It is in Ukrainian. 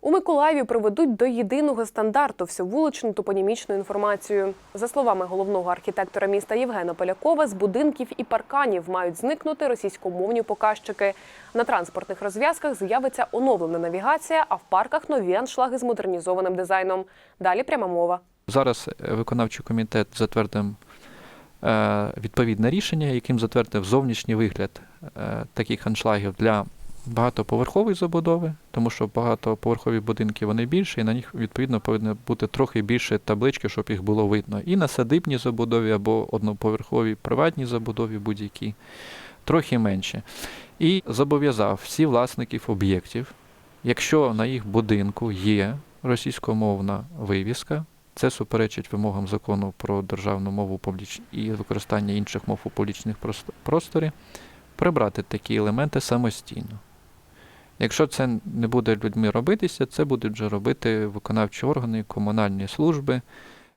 У Миколаєві проведуть до єдиного стандарту всю вуличну топонімічну інформацію. За словами головного архітектора міста Євгена Полякова, з будинків і парканів мають зникнути російськомовні показчики. На транспортних розв'язках з'явиться оновлена навігація, а в парках нові аншлаги з модернізованим дизайном. Далі пряма мова. Зараз е, виконавчий комітет затвердив е, відповідне рішення, яким затвердив зовнішній вигляд е, таких аншлагів для багатоповерхової забудови, тому що багатоповерхові будинки вони більші, і на них відповідно повинно бути трохи більше таблички, щоб їх було видно. І на садибній забудові або одноповерховій приватній забудові будь-якій трохи менше. І зобов'язав всі власників об'єктів, якщо на їх будинку є російськомовна вивіска, це суперечить вимогам закону про державну мову і використання інших мов у публічних прос- просторі, прибрати такі елементи самостійно. Якщо це не буде людьми робитися, це будуть вже робити виконавчі органи, комунальні служби,